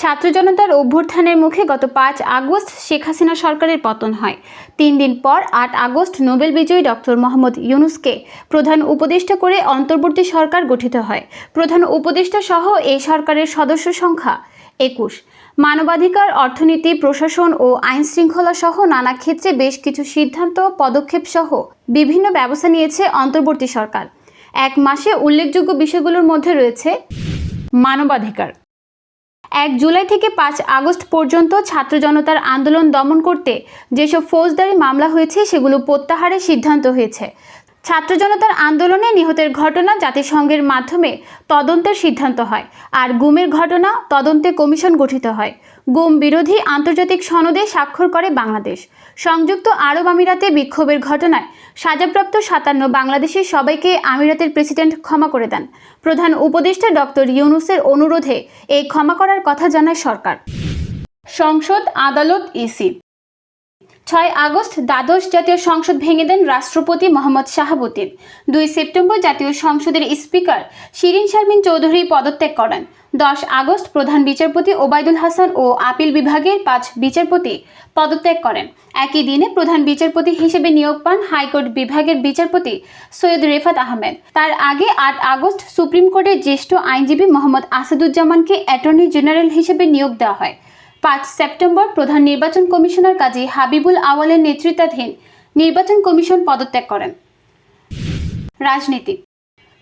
ছাত্র জনতার অভ্যুত্থানের মুখে গত পাঁচ আগস্ট শেখ হাসিনা সরকারের পতন হয়। তিন দিন পর আট আগস্ট নোবেল বিজয়ী ডক্টর মোহাম্মদ ইউনুসকে প্রধান উপদেষ্টা করে অন্তর্বর্তী সরকার গঠিত হয়। প্রধান উপদেষ্টা সহ এই সরকারের সদস্য সংখ্যা একুশ। মানবাধিকার, অর্থনীতি, প্রশাসন ও আইন শৃঙ্খলা সহ নানা ক্ষেত্রে বেশ কিছু সিদ্ধান্ত, পদক্ষেপ সহ বিভিন্ন ব্যবস্থা নিয়েছে অন্তর্বর্তী সরকার। এক মাসে উল্লেখযোগ্য বিষয়গুলোর মধ্যে রয়েছে মানবাধিকার। এক জুলাই থেকে পাঁচ আগস্ট পর্যন্ত ছাত্র জনতার আন্দোলন দমন করতে যেসব ফৌজদারি মামলা হয়েছে, সেগুলো প্রত্যাহারের সিদ্ধান্ত হয়েছে। ছাত্র জনতার আন্দোলনে নিহতের ঘটনা জাতিসংঘের মাধ্যমে তদন্তের সিদ্ধান্ত হয়, আর গুমের ঘটনা তদন্তে কমিশন গঠিত হয়। গুম বিরোধী আন্তর্জাতিক সনদে স্বাক্ষর করে বাংলাদেশ। সংযুক্ত আরব আমিরাতে বিক্ষোভের ঘটনায় সাজাপ্রাপ্ত সাতান্ন বাংলাদেশের সবাইকে আমিরাতের প্রেসিডেন্ট ক্ষমা করে দেন। প্রধান উপদেষ্টা ডক্টর ইউনুসের অনুরোধে এই ক্ষমা করার কথা জানায় সরকার। সংসদ আদালত ইসি ছয় আগস্ট দ্বাদশ জাতীয় সংসদ ভেঙে দেন রাষ্ট্রপতি মোহাম্মদ শাহাবুদ্দিন। দুই সেপ্টেম্বর জাতীয় সংসদের স্পিকার শিরিন শারমিন চৌধুরী পদত্যাগ করেন। দশ আগস্ট প্রধান বিচারপতি ওবায়দুল হাসান ও আপিল বিভাগের পাঁচ বিচারপতি পদত্যাগ করেন। একই দিনে প্রধান বিচারপতি হিসেবে নিয়োগ পান হাইকোর্ট বিভাগের বিচারপতি সৈয়দ রেফাত আহমেদ। তার আগে আট আগস্ট সুপ্রিম কোর্টের জ্যেষ্ঠ আইনজীবী মোহাম্মদ আসাদুজ্জামানকে অ্যাটর্নি জেনারেল হিসেবে নিয়োগ দেওয়া হয়। পাঁচ সেপ্টেম্বর প্রধান নির্বাচন কমিশনার কাজী হাবিবুল আওয়ালের নেতৃত্বাধীন নির্বাচন কমিশন পদত্যাগ করেন। রাজনীতি।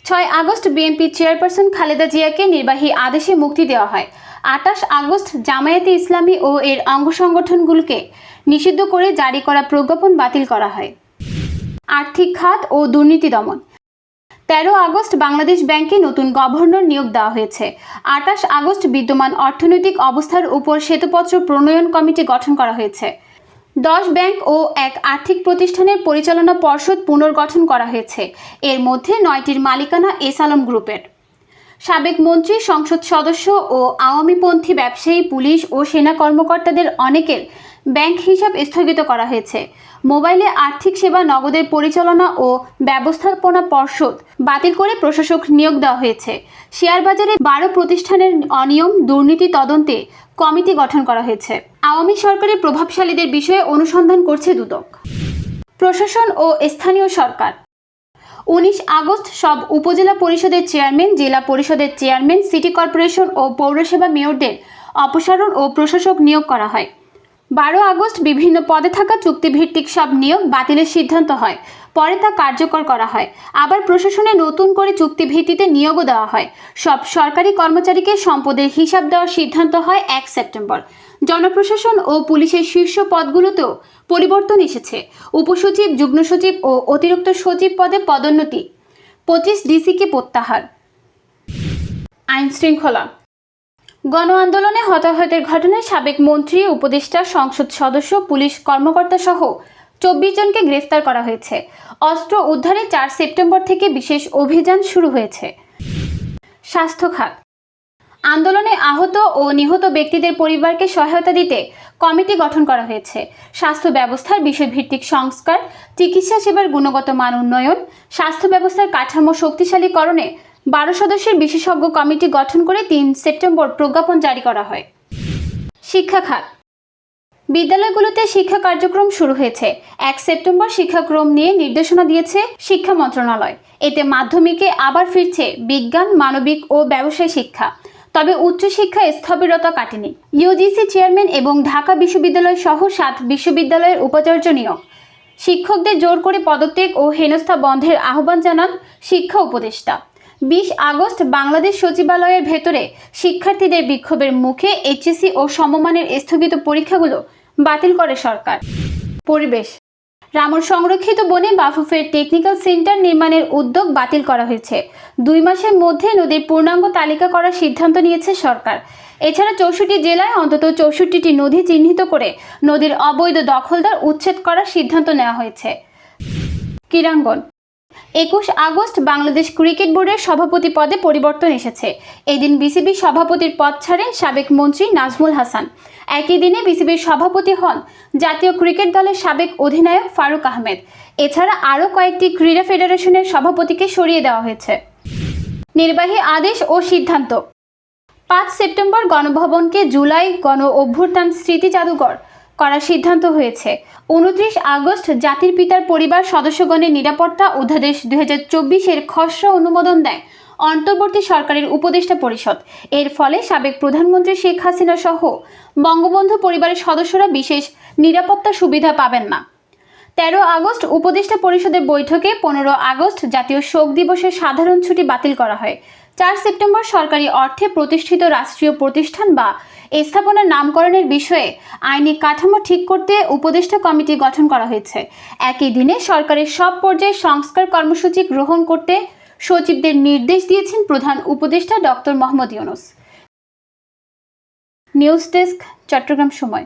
ছয় আগস্ট বিএনপি চেয়ারপারসন খালেদা জিয়াকে নির্বাহী আদেশে মুক্তি দেওয়া হয়। আটাশ আগস্ট জামায়াতে ইসলামী ও এর অঙ্গ সংগঠনগুলোকে নিষিদ্ধ করে জারি করা প্রজ্ঞাপন বাতিল করা হয়। আর্থিক খাত ও দুর্নীতি দমন। তেরো আগস্ট বাংলাদেশ ব্যাংকে নতুন গভর্নর নিয়োগ দেওয়া হয়েছে। আটাশ আগস্ট বিদ্যমান অর্থনৈতিক অবস্থার উপর শ্বেতপত্র প্রণয়ন কমিটি গঠন করা হয়েছে। দশ ব্যাংক ও এক আর্থিক প্রতিষ্ঠানের পরিচালনা পর্ষদ পুনর্গঠন করা হয়েছে। এর মধ্যে নয়টির মালিকানা এস আলম গ্রুপের। সাবেক মন্ত্রী, সংসদ সদস্য ও আওয়ামীপন্থী ব্যবসায়ী, পুলিশ ও সেনা কর্মকর্তাদের অনেকের ব্যাংক হিসাব স্থগিত করা হয়েছে। মোবাইলে আর্থিক সেবা, নগদের পরিচালনা ও ব্যবস্থাপনা পর্ষদ বাতিল করে প্রশাসক নিয়োগ দেওয়া হয়েছে। শেয়ার বাজারে বারো প্রতিষ্ঠানের অনিয়ম, দুর্নীতি তদন্তে কমিটি গঠন করা হয়েছে। আওয়ামী সরকারের প্রভাবশালীদের বিষয়ে অনুসন্ধান করছে দুদক। প্রশাসন ও স্থানীয় সরকার উনিশ আগস্ট সব উপজেলা পরিষদের চেয়ারম্যান, জেলা পরিষদের চেয়ারম্যান, সিটি কর্পোরেশন ও পৌরসেবা মেয়রদের অপসারণ ও প্রশাসক নিয়োগ করা হয়। বারো আগস্ট বিভিন্ন পদে থাকা চুক্তিভিত্তিক সব নিয়োগ বাতিলের সিদ্ধান্ত হয়। পরে তা কার্যকর করা হয়। আবার প্রশাসনে নতুন করে চুক্তিভিত্তিতে নিয়োগও দেওয়া হয়। সব সরকারি কর্মচারীকে সম্পদের হিসাব দেওয়ার সিদ্ধান্ত হয় এক সেপ্টেম্বর। জনপ্রশাসন ও পুলিশের শীর্ষ পদগুলোতেও পরিবর্তন এসেছে। উপসচিব, যুগ্ম সচিব ও অতিরিক্ত সচিব পদে পদোন্নতি। পঁচিশ ডিসিকে প্রত্যাহার। আইন শৃঙ্খলা। গণ আন্দোলনে হতাহতের ঘটনায় সাবেক মন্ত্রী উপদেষ্টা সংসদ সদস্য, পুলিশ কর্মকর্তা সহ চব্বিশ জনকে গ্রেফতার করা হয়েছে। অস্ত্র উদ্ধারে চার সেপ্টেম্বর থেকে বিশেষ অভিযান শুরু হয়েছে। স্বাস্থ্য খাত আন্দোলনে আহত ও নিহত ব্যক্তিদের পরিবারকে সহায়তা দিতে কমিটি গঠন করা হয়েছে। স্বাস্থ্য ব্যবস্থার বিষয়ভিত্তিক সংস্কার, চিকিৎসা সেবার গুণগত মান উন্নয়ন, স্বাস্থ্য ব্যবস্থার কাঠামো শক্তিশালীকরণে বারো সদস্যের বিশেষজ্ঞ কমিটি গঠন করে তিন সেপ্টেম্বর প্রজ্ঞাপন জারি করা হয়। শিক্ষা খাত। বিদ্যালয়গুলোতে শিক্ষা কার্যক্রম শুরু হয়েছে। এক সেপ্টেম্বর শিক্ষাক্রম নিয়ে নির্দেশনা দিয়েছে শিক্ষা মন্ত্রণালয়। এতে মাধ্যমিকে আবার ফিরছে বিজ্ঞান, মানবিক ও ব্যবসায় শিক্ষা। তবে উচ্চশিক্ষা স্থবিরতা কাটেনি। ইউজিসি চেয়ারম্যান এবং ঢাকা বিশ্ববিদ্যালয় সহ সাত বিশ্ববিদ্যালয়ের উপাচার্য নিয়োগ। শিক্ষকদের জোর করে পদত্যাগ ও হেনস্থা বন্ধের আহ্বান জানান শিক্ষা উপদেষ্টা। বিশ আগস্ট বাংলাদেশ সচিবালয়ের ভেতরে শিক্ষার্থীদের বিক্ষোভের মুখে এইচএসসি ও সমমানের স্থগিত পরীক্ষাগুলো বাতিল করে সরকার। পরিবেশ রামুর সংরক্ষিত বনে বাফুফের টেকনিক্যাল সেন্টার নির্মাণের উদ্যোগ বাতিল করা হয়েছে। দুই মাসের মধ্যে নদীর পূর্ণাঙ্গ তালিকা করার সিদ্ধান্ত নিয়েছে সরকার। এছাড়া চৌষট্টি জেলায় অন্তত চৌষট্টিটি নদী চিহ্নিত করে নদীর অবৈধ দখলদার উচ্ছেদ করার সিদ্ধান্ত নেওয়া হয়েছে। ক্রীড়াঙ্গন একুশ আগস্ট বাংলাদেশ ক্রিকেট বোর্ডের সভাপতি পদে পরিবর্তন এসেছে। এদিন বিসিবির সভাপতির পদ ছাড়েন সাবেক মন্ত্রী নাজমুল হাসান। একই দিনে বিসিবির সভাপতি হন জাতীয় ক্রিকেট দলের সাবেক অধিনায়ক ফারুক আহমেদ। এছাড়া আরও কয়েকটি ক্রীড়া ফেডারেশনের সভাপতিকে সরিয়ে দেওয়া হয়েছে। নির্বাহী আদেশ ও সিদ্ধান্ত। পাঁচ সেপ্টেম্বর গণভবনকে জুলাই গণ অভ্যুত্থান স্মৃতি জাদুঘর করার সিদ্ধান্ত হয়েছে। উনত্রিশ আগস্ট জাতির পিতার পরিবার সদস্যগণের নিরাপত্তা অধ্যাদেশ দুই হাজার চব্বিশের খসড়া অনুমোদন দেয় অন্তর্বর্তী সরকারের উপদেষ্টা পরিষদ। এর ফলে সাবেক প্রধানমন্ত্রী শেখ হাসিনা সহ বঙ্গবন্ধু পরিবারের সদস্যরা বিশেষ নিরাপত্তা সুবিধা পাবেন না। তেরো আগস্ট উপদেষ্টা পরিষদের বৈঠকে পনেরো আগস্ট জাতীয় শোক দিবসের সাধারণ ছুটি বাতিল করা হয়। চার সেপ্টেম্বর সরকারি অর্থে প্রতিষ্ঠিত রাষ্ট্রীয় প্রতিষ্ঠান বা স্থাপনার নামকরণের বিষয়ে আইনি কাঠামো ঠিক করতে উপদেষ্টা কমিটি গঠন করা হয়েছে। একই দিনে সরকারের সব পর্যায়ে সংস্কার কর্মসূচি গ্রহণ করতে সচিবদের নির্দেশ দিয়েছেন প্রধান উপদেষ্টা doctor Mohammad Yunus. News desk, Chattogram সময়।